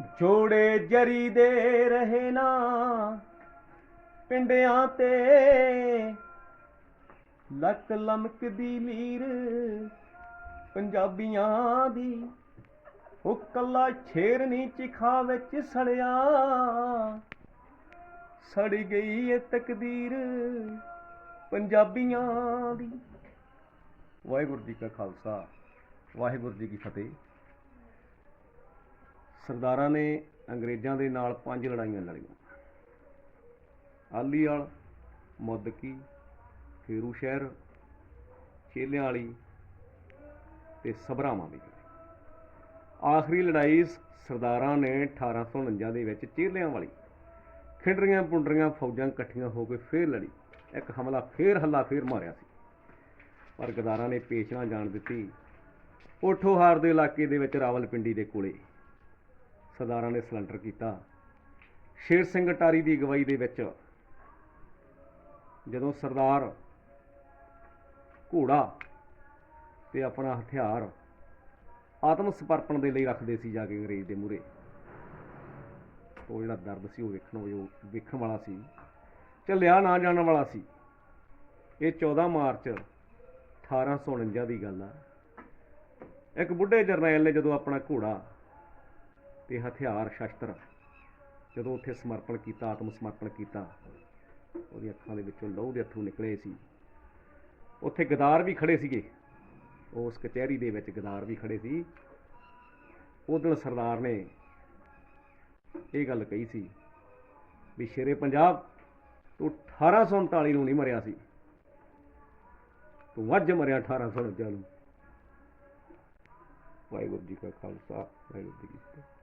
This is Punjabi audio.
ਜੋੜੇ ਜਰੀ ਦੇ ਰਹੇ ਨਾ ਪਿੰਡਿਆਂ ਤੇ। ਲੱਕ ਲਮਕਦੀ ਲੀਰ ਪੰਜਾਬੀਆਂ ਦੀ। ਉਹ ਕੱਲਾ ਛੇਰਨੀ ਚਿਖਾ ਵਿੱਚ ਸੜਿਆ। ਸੜ ਗਈ ਏ ਤਕਦੀਰ ਪੰਜਾਬੀਆਂ ਦੀ। ਵਾਹਿਗੁਰੂ ਜੀ ਕਾ ਖਾਲਸਾ, ਵਾਹਿਗੁਰੂ ਜੀ ਕੀ ਫਤਿਹ। ਸਰਦਾਰਾਂ ਨੇ ਅੰਗਰੇਜ਼ਾਂ ਦੇ ਨਾਲ ਪੰਜ ਲੜਾਈਆਂ ਲੜੀਆਂ। ਆਲੀਵਾਲ ਮੁੱਦਕੀ ਫੇਰੂ ਸ਼ਹਿਰ ਚੇਲਿਆਂ ਵਾਲੀ ਤੇ ਸਭਰਾਵਾਂ ਦੀ ਆਖਰੀ ਲੜਾਈ ਸਰਦਾਰਾਂ ਨੇ 1849 ਦੇ ਵਿੱਚ ਚੇਲਿਆਂ ਵਾਲੀ ਖਿੰਡਰੀਆਂ ਪੁੰਡਰੀਆਂ ਫੌਜਾਂ ਇਕੱਠੀਆਂ ਹੋ ਕੇ ਫੇਰ ਲੜੀ। ਇੱਕ ਹਮਲਾ ਫੇਰ ਹੱਲਾ ਫੇਰ ਮਾਰਿਆ ਸੀ। ਪਰ ਗਦਾਰਾਂ ਨੇ ਪੇਸ਼ ਨਾ ਜਾਣ ਦਿੱਤੀ। ਓਠੋਹਾਰ ਦੇ ਇਲਾਕੇ ਦੇ ਵਿੱਚ ਰਾਵਲਪਿੰਡੀ ਦੇ ਕੋਲੇ ਸਰਦਾਰਾਂ ਨੇ ਸਿਲੰਡਰ ਕੀਤਾ। ਸ਼ੇਰ ਸਿੰਘ ਅਟਾਰੀ ਦੀ ਅਗਵਾਈ ਦੇ ਵਿੱਚ ਜਦੋਂ ਸਰਦਾਰ ਘੋੜਾ ਤੇ ਆਪਣਾ ਹਥਿਆਰ ਆਤਮ ਸਮਰਪਣ ਦੇ ਲਈ ਰੱਖਦੇ ਸੀ ਜਾ ਕੇ ਅੰਗਰੇਜ਼ ਦੇ ਮੂਹਰੇ ਉਹ ਜਿਹੜਾ ਦਰਦ ਸੀ ਉਹ ਵੇਖਣ ਉਹ ਵੇਖਣ ਵਾਲਾ ਸੀ ਚੱਲਿਆ ਨਾ ਜਾਣ ਵਾਲਾ ਸੀ। ਇਹ 14 ਮਾਰਚ 1849 ਦੀ ਗੱਲ ਆ। ਇੱਕ ਬੁੱਢੇ ਜਰਨੈਲ ਨੇ ਜਦੋਂ ਆਪਣਾ ਘੋੜਾ ਤੇ ਹਥਿਆਰ ਸ਼ਸਤਰ। ਜਦੋਂ ਉੱਥੇ ਸਮਰਪਣ ਕੀਤਾ ਆਤਮ ਸਮਰਪਣ ਕੀਤਾ ਉਹਦੀ ਅੱਖਾਂ ਦੇ ਵਿੱਚੋਂ ਲਹੂ ਦੇ ਅੱਥਰੂ ਨਿਕਲੇ ਸੀ। ਉੱਥੇ ਗਦਾਰ ਵੀ ਖੜੇ ਸੀਗੇ। ਉਸ ਕਚਹਿਰੀ ਦੇ ਵਿੱਚ ਗਦਾਰ ਵੀ ਖੜੇ ਸੀ। ਉਦੋਂ ਸਰਦਾਰ ਨੇ ਇਹ ਗੱਲ ਕਹੀ ਸੀ ਵੀ ਸ਼ੇਰੇ ਪੰਜਾਬ, ਤੂੰ 1839 ਨੂੰ ਨਹੀਂ ਮਰਿਆ ਸੀ। ਤੂੰ ਅੱਜ ਮਰਿਆ 1849 ਨੂੰ। ਵਾਹਿਗੁਰੂ ਜੀ ਕਾ ਖਾਲਸਾ, ਵਾਹਿਗੁਰੂ ਜੀ ਕੀ ਫਤਿਹ।